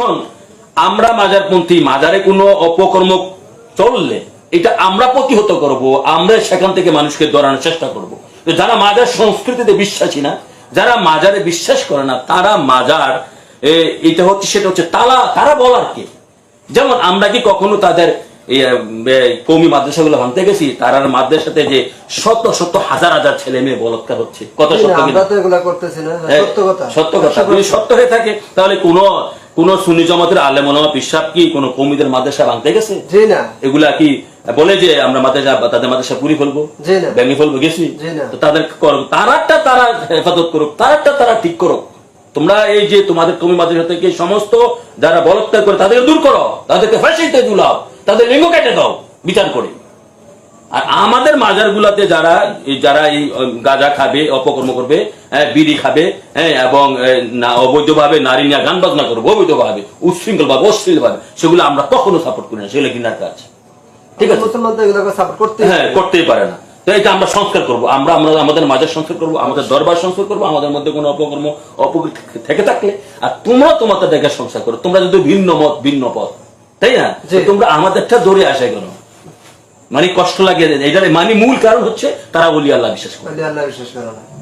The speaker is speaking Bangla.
এখন আমরা মাজারপন্থী মাজারে কোনো অপকর্ম চললে এটা আমরা প্রতিহত করব আমরা সেখান থেকে মানুষকে ধরানোর চেষ্টা করব। যারা মাজার সংস্কৃতিতে বিশ্বাসী না যারা মাজারে বিশ্বাস করে না তারা মাজার এটা হচ্ছে সেটা হচ্ছে তারা তারা বলার কে? যেমন আমরা কি কখনো তাদের কৌমি মাদ্রাসাগুলো ভাঙতে গেছি তার মাদ্রাসাতে যে শত শত হাজার হাজার ছেলে মেয়ে বলৎকার হচ্ছে। কত সত্য হ্যাঁ, সত্য কথা। সত্য কথা। যদি সত্য হয়ে থাকে তাহলে কোন কোন সুন্নি জমাতের আলেম ওলামা পিসাব কি কোন কৌমিদের মাদ্রাসা ভাঙতে গেছে? এগুলা কি বলে যে আমরা মাদ্রাসা তাদের মাদ্রাসা পুরি ফেলব। ভেঙে ফেলব গেছি? তো তাদের করুক তারারটা তারা হেফাজত করুক তারারটা তারা ঠিক করুক। তোমরা এই যে তোমাদের কমি মাদ্রাসা থেকে সমস্ত যারা বলৎকার করে তাদেরকে দূর করো তাদেরকে ফাঁসিতে ঝুলাও তাদের লিঙ্গ কেটে দাও বিচার করে। আর আমাদের মাজার গুলাতে যারা যারা এই গাঁজা খাবে অপকর্ম করবে হ্যাঁ, বিড়ি খাবে হ্যাঁ, এবং অবৈধভাবে নারী নিয়ে গান বাজনা করবে অবৈধভাবে উচ্ছৃঙ্খল ভাবে অশ্লীল ভাবে সেগুলো আমরা কখনো সাপোর্ট করি না সেগুলো ঘৃণার কাজ। ঠিক আছে? মুসলমান তো এগুলোকে সাপোর্ট করতে হ্যাঁ করতেই পারে না। তো এটা আমরা সংস্কার করব। আমরা আমরা আমাদের মাজার সংস্কার করব আমাদের দরবার সংস্কার করব আমাদের মধ্যে কোনো অপকর্ম অপকৃত থেকে থাকলে আর তোমরা তোমাদের দেখে সংস্কার করো। তোমরা যদি ভিন্ন মত ভিন্ন পথ তাই না? তোমরা আমাদেরটা ধরে আসে কেন? মানে কষ্ট লাগে এটা মানে মূল কারণ হচ্ছে তারা অলি আল্লাহ বিশ্বাস করে। আল্লাহ বিশ্বাস করে